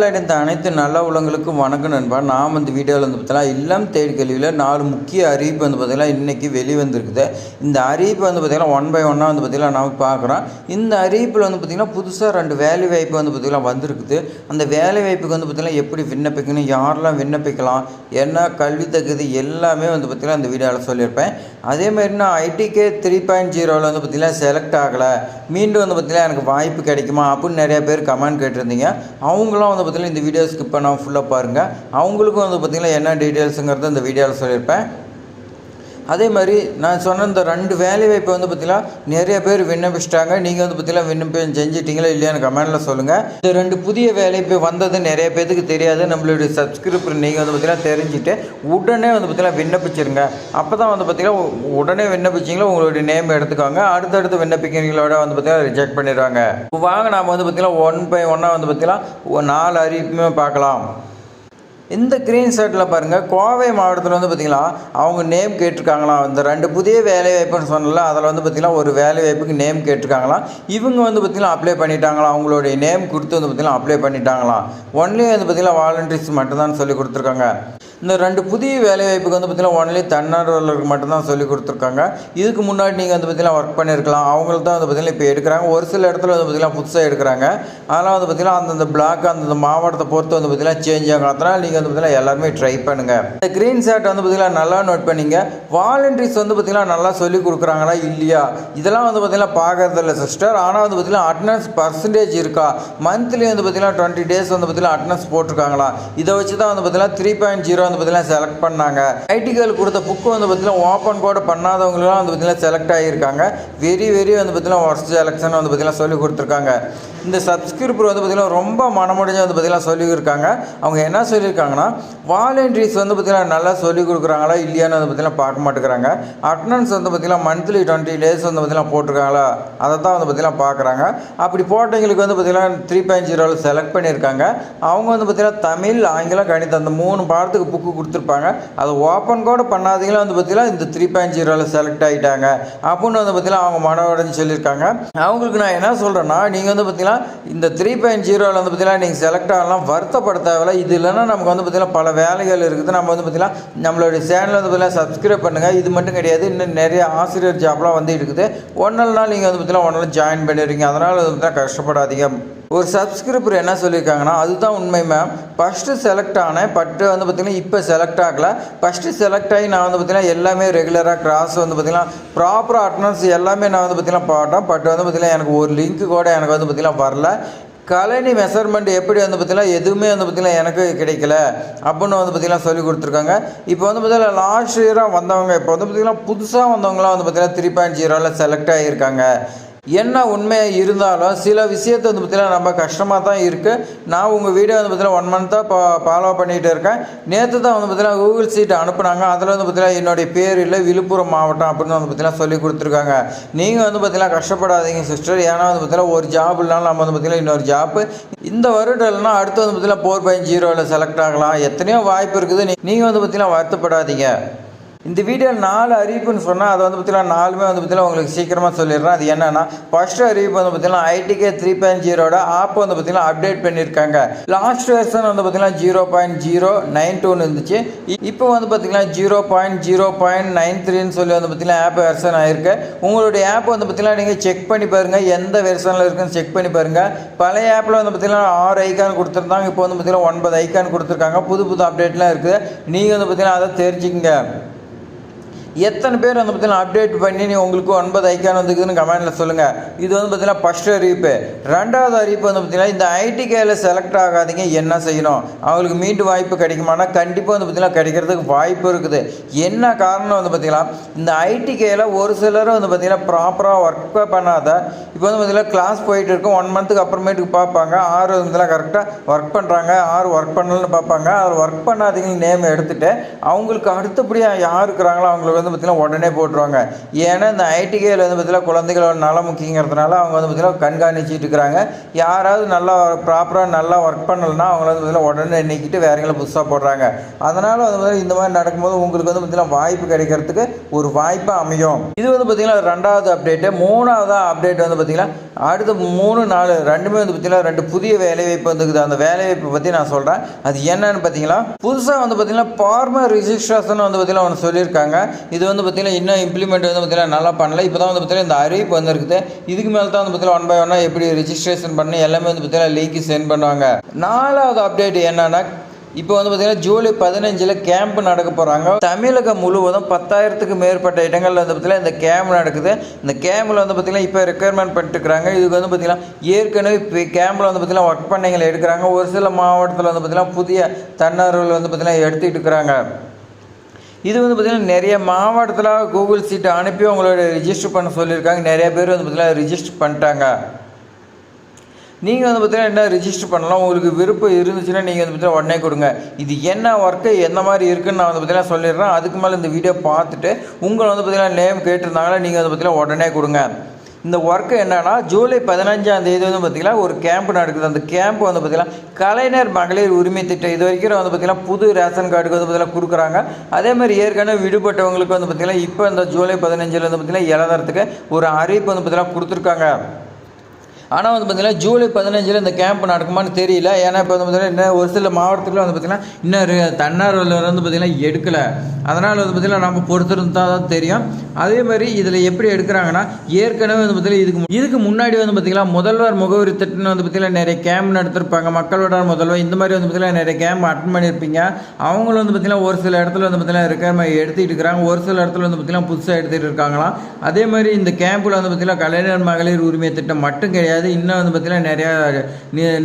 இந்த அனைத்து நல்ல உலகங்களுக்கும் வணக்கம் நண்பா. நாம் இந்த வீடியோவில் வந்து பார்த்தீங்கன்னா இல்லம் தேடி கல்வியில் நாலு முக்கிய அறிவிப்பு வந்து பார்த்தீங்கன்னா இன்றைக்கி வெளிவந்திருக்குது. இந்த அறிவிப்பு வந்து பார்த்திங்கன்னா ஒன் பை ஒன்னாக வந்து பார்த்திங்கன்னா நம்ம பார்க்குறோம். இந்த அறிவிப்பில் வந்து பார்த்திங்கன்னா புதுசாக ரெண்டு வேலை வாய்ப்பு வந்து பார்த்திங்கன்னா வந்திருக்குது. அந்த வேலை வாய்ப்புக்கு வந்து பார்த்திங்கன்னா எப்படி விண்ணப்பிக்கணும் யாரெல்லாம் விண்ணப்பிக்கலாம் என்ன கல்வி தகுதி எல்லாமே வந்து பார்த்திங்கன்னா இந்த வீடியோவில் சொல்லியிருப்பேன். அதே மாதிரி நான் ஐடிகே த்ரீ பாயிண்ட் ஜீரோவில் வந்து பார்த்திங்கன்னா செலக்ட் ஆகலை. மீண்டும் வந்து பார்த்திங்கன்னா எனக்கு வாய்ப்பு கிடைக்குமா அப்படின்னு நிறைய பேர் கமெண்ட் கேட்டிருந்தீங்க. அவங்களும் வந்து பார்த்திங்கன்னா இந்த வீடியோ ஸ்கிப் பண்ணாமல் ஃபுல்லாக பாருங்கள் அவங்களுக்கும் வந்து பார்த்திங்கன்னா என்ன டீட்டெயில்ஸுங்கிறத இந்த வீடியோவில் சொல்லியிருப்பேன். அதே மாதிரி நான் சொன்ன இந்த ரெண்டு வேலை வாய்ப்பை வந்து பார்த்தீங்கன்னா நிறைய பேர் விண்ணப்பிச்சிட்டாங்க. நீங்கள் வந்து பார்த்தீங்கன்னா விண்ணப்பம் செஞ்சிட்டீங்களா இல்லையான்னு கமெண்டில் சொல்லுங்கள் இந்த ரெண்டு புதிய வேலைப்பு வந்தது நிறைய பேருக்கு தெரியாது. நம்மளுடைய சப்ஸ்கிரிப்டர் நீங்கள் வந்து பார்த்தீங்கன்னா தெரிஞ்சுட்டு உடனே வந்து பார்த்தீங்கன்னா விண்ணப்பிச்சிருங்க. அப்போ தான் வந்து பார்த்தீங்கன்னா உடனே விண்ணப்பிச்சிங்களா உங்களுடைய நேம் எடுத்துக்கோங்க. அடுத்தடுத்து விண்ணப்பிக்கிறீங்களோட வந்து பார்த்தீங்கன்னா ரிஜெக்ட் பண்ணிடுவாங்க இப்போ வாங்க நாம் வந்து பார்த்தீங்கன்னா ஒன் பை ஒன்னாக வந்து பார்த்தீங்கன்னா நாலு அறிவிப்புமே பார்க்கலாம். இந்த க்ரீன் ஷர்ட்டில் பாருங்கள் கோவை மாவட்டத்தில் வந்து பார்த்திங்கன்னா அவங்க நேம் கேட்டிருக்காங்களாம் இந்த ரெண்டு புதிய வேலைவாய்ப்புன்னு சொன்னால சொன்னல அதில் வந்து பார்த்திங்கன்னா ஒரு வேலைவாய்ப்புக்கு நேம் கேட்டிருக்காங்களாம் இவங்க வந்து பார்த்திங்கன்னா அப்ளை பண்ணிட்டாங்களாம் அவங்களுடைய நேம் கொடுத்து வந்து பார்த்திங்கன்னா அப்ளை பண்ணிட்டாங்களாம் ஒன்லி வந்து பார்த்திங்கன்னா வாலண்டியர்ஸ் மட்டும்தான் சொல்லி கொடுத்துருக்காங்க. இந்த ரெண்டு புதிய வேலைவாய்ப்புக்கு வந்து பார்த்திங்கன்னா ஒன்லி தன்னார்வலருக்கு மட்டும்தான் சொல்லி கொடுத்துருக்காங்க இதுக்கு முன்னாடி நீங்கள் வந்து பார்த்திங்கன்னா ஒர்க் பண்ணியிருக்கலாம் அவங்களுக்கு தான் வந்து பார்த்திங்கன்னா இப்போ எடுக்கிறாங்க ஒரு சில இடத்துல வந்து பார்த்திங்கன்னா புதுசாக எடுக்கிறாங்க அதெல்லாம் வந்து பார்த்திங்கன்னா அந்தந்த பிளாக் அந்தந்த மாவட்டத்தை பொறுத்து வந்து பார்த்திங்கன்னா சேஞ்ச் ஆகும் அதனால் நீங்கள் வந்து பார்த்திங்கன்னா எல்லாருமே ட்ரை பண்ணுங்கள் இந்த க்ரீன் ஷர்ட் வந்து பார்த்திங்கன்னா நல்லா நோட் பண்ணிங்க வாலண்டரிஸ் வந்து பார்த்திங்கன்னா நல்லா சொல்லி கொடுக்குறாங்களா இல்லையா இதெல்லாம் வந்து பார்த்திங்கன்னா பார்க்கறதில்ல சிஸ்டர் ஆனால் வந்து பார்த்திங்கன்னா அட்டனன்ஸ் பர்சன்டேஜ் இருக்கா மந்த்லி வந்து பார்த்திங்கன்னா டுவெண்ட்டி டேஸ் வந்து பார்த்திங்கன்னா அட்டனன்ஸ் போட்டிருக்காங்களா இதை வச்சு தான் வந்து பார்த்திங்கன்னா த்ரீ பாயிண்ட் ஜீரோ வந்து பார்த்தீங்கன்னா செலக்ட் பண்ணாங்க. ஐடிகள் கொடுத்த புக்கு வந்து பார்த்தீங்கன்னா ஓப்பன் கூட பண்ணாதவங்களாம் வந்து பார்த்தீங்கன்னா செலக்ட் ஆகியிருக்காங்க வெரி வெரி வந்து பார்த்தீங்கன்னா ஒர்ஸ்ட் செலெக்ஷன் வந்து பார்த்தீங்கன்னா சொல்லி கொடுத்துருக்காங்க. இந்த சப்ஸ்கிரிப்பர் வந்து பார்த்திங்கன்னா ரொம்ப மனமுடிஞ்சு வந்து பார்த்திங்கன்னா சொல்லியிருக்காங்க அவங்க என்ன சொல்லியிருக்காங்கன்னா வாலண்டியர்ஸ் வந்து பார்த்திங்கன்னா நல்லா சொல்லிக் கொடுக்குறாங்களா இல்லையான்னு வந்து பார்த்திங்கன்னா பார்க்க மாட்டேங்கிறாங்க அட்டனன்ஸ் வந்து பார்த்திங்கன்னா மந்த்லி டுவெண்ட்டி டேஸ் வந்து பார்த்திங்கன்னா போட்டிருக்காங்களா அதை தான் வந்து பார்த்திங்கன்னா பார்க்குறாங்க அப்படி போட்டவங்களுக்கு வந்து பார்த்திங்கன்னா த்ரீ பாயிண்ட் ஜீரோவில் செலக்ட் பண்ணியிருக்காங்க அவங்க வந்து பார்த்திங்கன்னா தமிழ் ஆங்கிலம் கணிதம் அந்த மூணு பாடத்துக்கு புக்கு கொடுத்துருப்பாங்க அதை ஓப்பன் கூட பண்ணாதீங்களா வந்து பார்த்திங்கன்னா இந்த த்ரீ பாயிண்ட் ஜீரோவில் செலக்ட் ஆகிட்டாங்க அப்படின்னு வந்து பார்த்திங்கன்னா அவங்க மன உடஞ்சு சொல்லியிருக்காங்க அவங்களுக்கு நான் என்ன சொல்கிறேன்னா நீங்கள் வந்து பார்த்திங்கன்னா இந்த த்ரீ பாயிண்ட் ஜீரோவில் வந்து பார்த்திங்கன்னா நீங்கள் செலக்ட் ஆகலாம் வருத்தப்பட தேவையில்ல இது இல்லைன்னா நமக்கு வந்து பார்த்திங்கன்னா பல வேலைகள் இருக்குது. நம்ம வந்து பார்த்திங்கன்னா நம்மளுடைய சேனல் வந்து பார்த்திங்கன்னா சப்ஸ்கிரைப் பண்ணுங்கள் இது மட்டும் கிடையாது இன்னும் நிறைய ஆசிரியர் ஜாப்லாம் வந்து இருக்குது. ஒன்றால் நாள் நீங்கள் வந்து பார்த்திங்கன்னா ஒன்றால் ஜாயின் பண்ணிடுறீங்க. அதனால் வந்து பார்த்திங்கன்னா கஷ்டப்படாதீங்க. ஒரு சப்ஸ்கிரிப்பர் என்ன சொல்லியிருக்காங்கன்னா அதுதான் உண்மை மேம் ஃபஸ்ட்டு செலக்ட் ஆனேன் பட்டு வந்து பார்த்திங்கன்னா இப்போ செலக்ட் ஆகலை. ஃபஸ்ட்டு செலக்ட் ஆகி நான் வந்து பார்த்திங்கன்னா எல்லாமே ரெகுலராக கிராஸ் வந்து பார்த்திங்கன்னா ப்ராப்பராக அட்டனன்ஸ் எல்லாமே நான் வந்து பார்த்திங்கன்னா பாட்டேன் பட் வந்து பார்த்திங்கன்னா எனக்கு ஒரு லிங்க்கு கூட எனக்கு வந்து பார்த்திங்கன்னா வரல. கலனி மெஷர்மெண்ட் எப்படி வந்து பார்த்திங்கன்னா எதுவுமே வந்து பார்த்திங்கன்னா எனக்கு கிடைக்கல. அப்படின்னு வந்து பார்த்திங்கன்னா சொல்லி கொடுத்துருக்காங்க. இப்போ வந்து பார்த்திங்கன்னா லாஸ்ட் இயராக வந்தவங்க இப்போ வந்து பார்த்திங்கன்னா புதுசாக வந்தவங்களாம் வந்து பார்த்திங்கன்னா த்ரீ பாயிண்ட் ஜீரோவில் செலக்ட் ஆகியிருக்காங்க என்ன உண்மையாக இருந்தாலும் சில விஷயத்தை வந்து பார்த்திங்கன்னா நம்ம கஷ்டமாக தான் இருக்குது நான் உங்கள் வீடியோ வந்து பார்த்திங்கன்னா ஒன் மந்த்தாக பா ஃபாலோ பண்ணிகிட்டு இருக்கேன் நேற்று தான் வந்து பார்த்திங்கன்னா கூகுள் சீட் அனுப்புனாங்க அதில் வந்து பார்த்திங்கன்னா என்னுடைய பேர் இல்லை விழுப்புரம் மாவட்டம் அப்படின்னு வந்து பார்த்திங்கன்னா சொல்லி கொடுத்துருக்காங்க நீங்கள் வந்து பார்த்திங்கன்னா கஷ்டப்படாதீங்க சிஸ்டர் ஏன்னா வந்து பார்த்திங்கன்னா ஒரு ஜாப் இல்லைனாலும் நம்ம வந்து பார்த்திங்கன்னா இன்னொரு ஜாப்பு இந்த வருடம் இல்லைனா அடுத்து வந்து பார்த்திங்கன்னா ஃபோர் பாயிண்ட் ஜீரோவில் செலக்ட் ஆகலாம் எத்தனையோ வாய்ப்பு இருக்குது நீங்கள் வந்து பார்த்திங்கன்னா வருத்தப்படாதீங்க இந்த வீடியோ நாலு அறிவிப்புன்னு சொன்னால் அதை வந்து பார்த்தீங்கன்னா நாலுமே வந்து பார்த்தீங்கன்னா உங்களுக்கு சீக்கிரமாக சொல்லிடுறேன் அது என்னென்னா ஃபஸ்ட்டு அறிவிப்பு வந்து பார்த்தீங்கன்னா ஐடிகே த்ரீ பாயிண்ட் ஜீரோட ஆப் வந்து பார்த்தீங்கன்னா அப்டேட் பண்ணியிருக்காங்க லாஸ்ட் வெர்ஷன் வந்து பார்த்தீங்கன்னா ஜீரோ பாயிண்ட் ஜீரோ நைன் டூன்னு இருந்துச்சு இப்போ வந்து பார்த்தீங்கன்னா zero point zero point nine த்ரீன்னு சொல்லி வந்து பார்த்தீங்கன்னா ஆப் வெர்ஷன் ஆயிருக்கு உங்களுடைய ஆப் வந்து பார்த்தீங்கன்னா நீங்கள் செக் பண்ணி பாருங்கள் எந்த வெர்ஷனில் இருக்குன்னு செக் பண்ணி பாருங்கள் பழைய ஆப்பில் வந்து பார்த்தீங்கன்னா ஆறு ஐக்கான் கொடுத்துருந்தாங்க இப்போ வந்து பார்த்தீங்கன்னா ஒன்பது ஐக்கான் கொடுத்துருக்காங்க புது புது அப்டேட்லாம் இருக்குது நீங்கள் வந்து பார்த்தீங்கன்னா அதை தெரிஞ்சுக்கங்க எத்தனை பேர் வந்து பார்த்தீங்கன்னா அப்டேட் பண்ணி நீ உங்களுக்கு ஒன்பது ஐக்கான் வந்துக்குதுன்னு கமெண்ட்டில் சொல்லுங்கள் இது வந்து பார்த்தீங்கன்னா ஃபஸ்ட்டு அறிவிப்பு. ரெண்டாவது அறிவிப்பு வந்து பார்த்தீங்கன்னா இந்த ஐடிகேயில் செலக்ட் ஆகாதீங்க என்ன செய்யணும்? அவங்களுக்கு மீண்டும் வாய்ப்பு கிடைக்குமானா கண்டிப்பாக வந்து பார்த்தீங்கன்னா கிடைக்கிறதுக்கு வாய்ப்பு இருக்குது. என்ன காரணம் வந்து பார்த்தீங்கன்னா இந்த ஐடிகேயில் ஒரு சிலர் வந்து பார்த்தீங்கன்னா ப்ராப்பராக ஒர்க் பண்ணாத இப்போ வந்து பார்த்தீங்கன்னா கிளாஸ் போயிட்டு இருக்கும் ஒன் மந்த்துக்கு அப்புறமேட்டுக்கு பார்ப்பாங்க ஆறு வந்து கரெக்டாக ஒர்க் பண்ணுறாங்க ஆறு ஒர்க் பண்ணலன்னு பார்ப்பாங்க. அதில் ஒர்க் பண்ணாதீங்க நேம் எடுத்துகிட்டு அவங்களுக்கு அடுத்தபடியாக யார் இருக்கிறாங்களோ அவங்களுக்கு வந்து வந்து பார்த்திங்கன்னா உடனே போட்டுருவாங்க ஏன்னா இந்த ஐடிகேயில் வந்து பார்த்திங்கன்னா குழந்தைகளோட நலம் முக்கியங்கிறதுனால அவங்க வந்து பார்த்திங்கன்னா கண்காணிச்சிட்டு இருக்கிறாங்க யாராவது நல்லா ப்ராப்பராக நல்லா ஒர்க் பண்ணலைன்னா அவங்கள வந்து பார்த்திங்கன்னா உடனே நீக்கிட்டு வேறங்களை புதுசாக போடுறாங்க அதனால் வந்து பார்த்திங்கன்னா இந்த மாதிரி நடக்கும்போது உங்களுக்கு வந்து பார்த்திங்கன்னா வாய்ப்பு கிடைக்கிறதுக்கு ஒரு வாய்ப்பாக அமையும் இது வந்து பார்த்திங்கன்னா ரெண்டாவது அப்டேட்டு மூணாவது அப்டேட் வந்து பார்த்திங்கன்னா அடுத்த மூணு நாலு ரெண்டுமே வந்து பார்த்திங்கன்னா ரெண்டு புதிய வேலைவாய்ப்பு வந்துக்குது அந்த வேலைவாய்ப்பை பற்றி நான் சொல்கிறேன் அது என்னன்னு பார்த்தீங்கன்னா புதுசாக வந்து பார்த்திங்கன்னா ஃபார்மர் ரிஜிஸ்ட்ரேஷன் வந்து பார்த்திங்கன்னா ஒன்று சொல்லியிருக்காங்க இது வந்து பார்த்திங்கன்னா இன்னும் இம்ப்ளிமெண்ட் வந்து பார்த்திங்கன்னா நல்லா பண்ணல இப்போ தான் வந்து பார்த்திங்கன்னா இந்த அறிவிப்பு வந்துருக்குது இதுக்கு மேலே தான் வந்து பார்த்திங்கன்னா ஒன் பை ஒன்னாக எப்படி ரிஜிஸ்ட்ரேஷன் பண்ணி எல்லாமே வந்து பார்த்திங்கன்னா லிங்க் சென்ட் பண்ணுவாங்க நாலாவது அப்டேட் என்னென்னா இப்போ வந்து பார்த்தீங்கன்னா ஜூலை பதினஞ்சில் கேம்ப் நடக்க போகிறாங்க தமிழகம் முழுவதும் பத்தாயிரத்துக்கு மேற்பட்ட இடங்களில் வந்து பார்த்தீங்கன்னா இந்த கேம்ப் நடக்குது இந்த கேம்பில் வந்து பார்த்திங்கன்னா இப்போ ரெக்குயர்மெண்ட் பண்ணிட்டுருக்காங்க இதுக்கு வந்து பார்த்திங்கன்னா ஏற்கனவே இப்போ கேம்பில் வந்து பார்த்தீங்கன்னா ஒர்க் பண்ணைங்களை எடுக்கிறாங்க ஒரு சில மாவட்டத்தில் வந்து பார்த்திங்கன்னா புதிய தன்னார்வல் வந்து பார்த்திங்கன்னா எடுத்துகிட்டு இருக்கிறாங்க இது வந்து பார்த்திங்கன்னா நிறைய மாவட்டத்தில் கூகுள் சீட்டை அனுப்பி அவங்களோட ரிஜிஸ்டர் பண்ண சொல்லியிருக்காங்க. நிறைய பேர் வந்து பார்த்திங்கன்னா ரிஜிஸ்டர் பண்ணிட்டாங்க. நீங்கள் வந்து பார்த்தீங்கன்னா என்ன ரிஜிஸ்டர் பண்ணலாம்? உங்களுக்கு விருப்பம் இருந்துச்சுன்னா நீங்கள் வந்து பார்த்தீங்கன்னா உடனே கொடுங்க. இது என்ன ஒர்க்கு எந்த மாதிரி இருக்குன்னு நான் வந்து பார்த்தீங்கன்னா சொல்லிடுறேன். அதுக்கு மேலே இந்த வீடியோ பார்த்துட்டு உங்களை வந்து பார்த்தீங்கன்னா நேம் கேட்டிருந்தாங்கன்னா நீங்கள் வந்து பார்த்தீங்கன்னா உடனே கொடுங்க. இந்த ஒர்க்கு என்னென்னா ஜூலை பதினஞ்சாம் தேதி வந்து பார்த்திங்கன்னா ஒரு கேம்ப் நடக்குது. அந்த கேம்ப் வந்து பார்த்திங்கன்னா கலைஞர் மகளிர் உரிமை திட்டம். இது வரைக்கும் வந்து பார்த்திங்கன்னா புது ரேஷன் கார்டுக்கு வந்து பார்த்திங்கன்னா கொடுக்குறாங்க. அதே மாதிரி ஏற்கனவே விடுபட்டவங்களுக்கு வந்து பார்த்திங்கன்னா இப்போ இந்த ஜூலை பதினஞ்சில் வந்து பார்த்திங்கன்னா எழுதுறதுக்கு ஒரு அறிவிப்பு வந்து பார்த்திங்கன்னா கொடுத்துருக்காங்க. ஆனால் வந்து பார்த்திங்கன்னா ஜூலை பதினஞ்சில் இந்த கேம்ப் நடக்குமான்னு தெரியல ஏன்னா இப்போ வந்து பார்த்திங்கன்னா இன்னும் ஒரு சில மாவட்டத்தில் வந்து பார்த்திங்கன்னா இன்னும் தன்னார்வலர் வந்து பார்த்திங்கன்னா எடுக்கலை அதனால் வந்து பார்த்திங்கன்னா நம்ம பொறுத்திருந்தா தான் தெரியும் அதே மாதிரி இதில் எப்படி எடுக்கிறாங்கன்னா ஏற்கனவே வந்து பார்த்திங்கன்னா இதுக்கு இதுக்கு முன்னாடி வந்து பார்த்திங்கன்னா முதல்வர் முகவரி திட்டம்னு வந்து பார்த்திங்கன்னா நிறைய கேம்ப் நடத்திருப்பாங்க மக்களோட முதல்வர் இந்த மாதிரி வந்து பார்த்திங்கன்னா நிறைய கேம்ப் அட்டன் பண்ணியிருப்பீங்க அவங்களும் வந்து பார்த்திங்கன்னா ஒரு சில இடத்துல வந்து பார்த்திங்கன்னா ரெக்கார்ட் எடுத்துகிட்டு இருக்கிறாங்க ஒரு சில இடத்துல வந்து பார்த்திங்கன்னா புதுசாக எடுத்துகிட்டு இருக்காங்களாம் அதே மாதிரி இந்த கேம்பில் வந்து பார்த்திங்கன்னா கலைஞர் மகளிர் உரிமை திட்டம் மட்டும் கிடையாது இன்னும் வந்து பார்த்திங்கன்னா நிறையா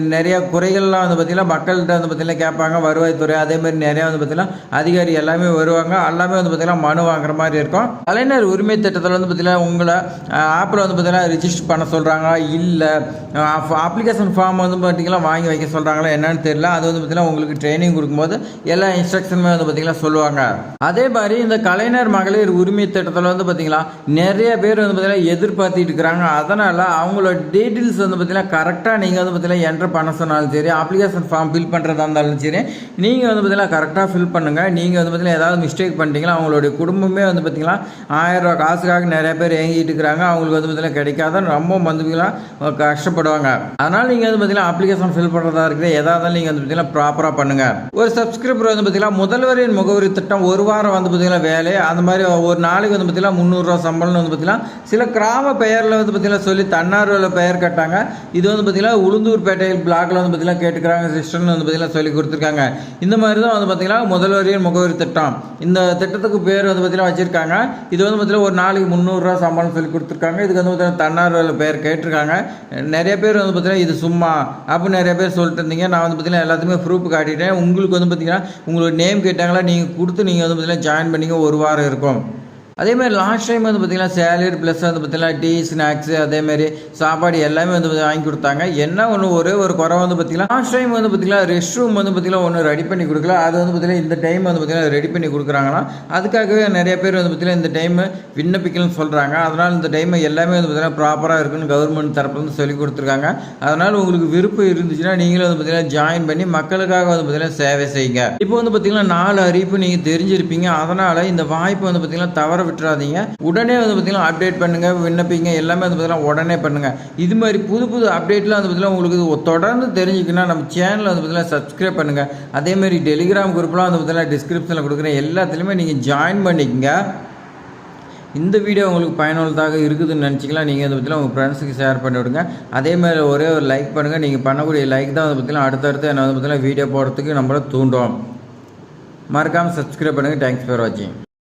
நிறையா குறைகள்லாம் வந்து பார்த்திங்கன்னா மக்கள்கிட்ட வந்து பார்த்திங்கன்னா கேட்பாங்க வருவாய்த்துறை அதே மாதிரி நிறையா வந்து பார்த்திங்கன்னா அதிகாரி எல்லாமே வருவாங்க எல்லாமே வந்து பார்த்திங்கன்னா மனு வாங்குற மாதிரி இருக்கும் கலைஞர் உரிமை திட்டத்தில் வந்து பார்த்திங்கன்னா உங்களை ஆப்பில் வந்து பார்த்திங்கன்னா ரிஜிஸ்டர் பண்ண சொல்கிறாங்க இல்லை அப்ளிகேஷன் ஃபார்ம் வந்து பார்த்திங்கன்னா வாங்கி வைக்க சொல்கிறாங்களா என்னன்னு தெரியல அது வந்து பார்த்திங்கன்னா உங்களுக்கு ட்ரைனிங் கொடுக்கும்போது எல்லா இன்ஸ்ட்ரக்ஷனுமே வந்து பார்த்திங்கன்னா சொல்லுவாங்க அதே மாதிரி இந்த கலைஞர் மகளிர் உரிமை திட்டத்தில் வந்து பார்த்திங்கன்னா நிறைய பேர் வந்து பார்த்திங்கன்னா எதிர்பார்த்துட்டு இருக்கிறாங்க அதனால் அவங்களோட டீட்டெயில்ஸ் வந்து பார்த்தீங்கன்னா கரெக்டாக நீங்கள் வந்து பார்த்தீங்கன்னா என்ட்ரு பண்ண சொன்னாலும் சரி அப்ளிகேஷன் ஃபார்ம் ஃபில் பண்ணுறதா இருந்தாலும் சரி நீங்கள் வந்து பார்த்தீங்கன்னா கரெக்டாக ஃபில் பண்ணுங்கள் நீங்கள் வந்து பார்த்தீங்கன்னா ஏதாவது மிஸ்டேக் பண்ணிட்டீங்களா அவங்களுடைய குடும்பமே வந்து பார்த்தீங்கன்னா ஆயிரம் காசுக்காக நிறைய பேர் ஏங்கிட்டு இருக்கிறாங்க அவங்களுக்கு வந்து பார்த்தீங்கன்னா கிடைக்காத ரொம்ப வந்து கஷ்டப்படுவாங்க அதனால் நீங்கள் வந்து பார்த்திங்கன்னா அப்ளிகேஷன் ஃபில் பண்ணுறதா இருக்குது எதாவது நீங்கள் வந்து பார்த்தீங்கன்னா ப்ராப்பராக பண்ணுங்கள் ஒரு சப்ஸ்கிரைபர் வந்து பார்த்தீங்கன்னா முதல்வரின் முகவரி திட்டம் ஒரு வாரம் வந்து பார்த்தீங்கன்னா வேலை அந்த மாதிரி ஒரு நாளைக்கு வந்து பார்த்தீங்கன்னா முந்நூறுரூவா சம்பளம் வந்து பார்த்தீங்கன்னா சில கிராம பெயரில் வந்து பார்த்திங்கன்னா சொல்லி தன்னார்வல பெயர் கேட்டாங்க இது வந்து பார்த்திங்கன்னா உளுந்தூர்பேட்டை பிளாக்ல வந்து பார்த்திங்கன்னா கேட்டுக்கிறாங்க. சிஸ்டர்னு வந்து பார்த்திங்கன்னா சொல்லி கொடுத்துருக்காங்க. இந்த மாதிரி தான் வந்து பார்த்திங்கன்னா முதல்வரின் முகவரி திட்டம். இந்த திட்டத்துக்கு பேர் வந்து பார்த்திங்கன்னா வச்சுருக்காங்க. இது வந்து பார்த்திங்கன்னா ஒரு நாளைக்கு முந்நூறுரூவா சம்பளம் சொல்லி கொடுத்துருக்காங்க. இதுக்கு வந்து பார்த்திங்கன்னா தன்னார்வல பேர் கேட்டிருக்காங்க. நிறைய பேர் வந்து பார்த்திங்கன்னா இது சும்மா அப்படின்னு நிறைய பேர் சொல்லிட்டு இருந்தீங்க. நான் வந்து பார்த்திங்கன்னா எல்லாத்துக்குமே ப்ரூஃப் காட்டிட்டேன். உங்களுக்கு வந்து பார்த்திங்கன்னா உங்களோட நேம் கேட்டாங்களா நீங்கள் கொடுத்து நீங்கள் வந்து பார்த்திங்கன்னா ஜாயின் பண்ணிங்க ஒரு வாரம் இருக்கும். அதே மாதிரி லாஸ்ட் டைம் வந்து பார்த்திங்கன்னா சேலரி ப்ளஸ் வந்து பார்த்திங்கன்னா டீ ஸ்நாக்ஸு அதேமாரி சாப்பாடு எல்லாமே வந்து வாங்கி கொடுத்தாங்க என்ன ஒன்று ஒரே ஒரு குறை வந்து பார்த்திங்கன்னா லாஸ்ட் டைம் வந்து பார்த்திங்கன்னா ரெஸ்ட் ரூம் வந்து பார்த்திங்கன்னா ஒன்று ரெடி பண்ணி கொடுக்கல அது வந்து பார்த்திங்கன்னா இந்த டைம் வந்து பார்த்திங்கன்னா ரெடி பண்ணி கொடுக்குறாங்கன்னா அதுக்காகவே நிறைய பேர் வந்து பார்த்திங்கன்னா இந்த டைம் விண்ணப்பிக்கலன்னு சொல்கிறாங்க அதனால் இந்த டைம் எல்லாமே வந்து பார்த்திங்கன்னா ப்ராப்பராக இருக்குன்னு கவர்மெண்ட் தரப்புலேருந்து சொல்லி கொடுத்துருக்காங்க அதனால் உங்களுக்கு விருப்பம் இருந்துச்சுன்னா நீங்களும் வந்து பார்த்திங்கன்னா ஜாயின் பண்ணி மக்களுக்காக வந்து பார்த்திங்கன்னா சேவை செய்யுங்க இப்போ வந்து பார்த்திங்கன்னா நாலு அறிவிப்பு நீங்கள் தெரிஞ்சிருப்பீங்க அதனால் இந்த வாய்ப்பு வந்து பார்த்திங்கன்னா தவற விட்டுறாதீங்க. உடனே வந்து பார்த்தீங்கன்னா அப்டேட் பண்ணுங்கள் விண்ணப்பிங்க எல்லாமே வந்து பார்த்தீங்கன்னா உடனே பண்ணுங்கள் இது மாதிரி புது புது அப்டேட்லாம் வந்து பார்த்தீங்கன்னா உங்களுக்கு தொடர்ந்து தெரிஞ்சுக்கணும் நம்ம சேனலில் வந்து பார்த்தீங்கன்னா சப்ஸ்கிரைப் பண்ணுங்கள் அதேமாதிரி டெலிகிராம் குரூப்லாம் வந்து பார்த்தீங்கன்னா டிஸ்கிரிப்ஷனில் கொடுக்குறேன் எல்லாத்துலேயுமே நீங்கள் ஜாயின் பண்ணிக்கங்க. இந்த வீடியோ உங்களுக்கு பயனுள்ளதாக இருக்குதுன்னு நினச்சிக்கலாம். நீங்கள் அதை பற்றிலாம் உங்கள் ஃப்ரெண்ட்ஸுக்கு ஷேர் பண்ணி விடுங்க. அதே மாதிரி ஒரே ஒரு லைக் பண்ணுங்கள் நீங்கள் பண்ணக்கூடிய லைக் தான் அதை பற்றிலாம் அடுத்தடுத்து என்ன வந்து பார்த்தீங்கன்னா வீடியோ போடுறதுக்கு நம்மளை தூண்டும். மறக்காமல் சப்ஸ்கிரைப் பண்ணுங்கள் தேங்க்ஸ் ஃபார் வாட்சிங்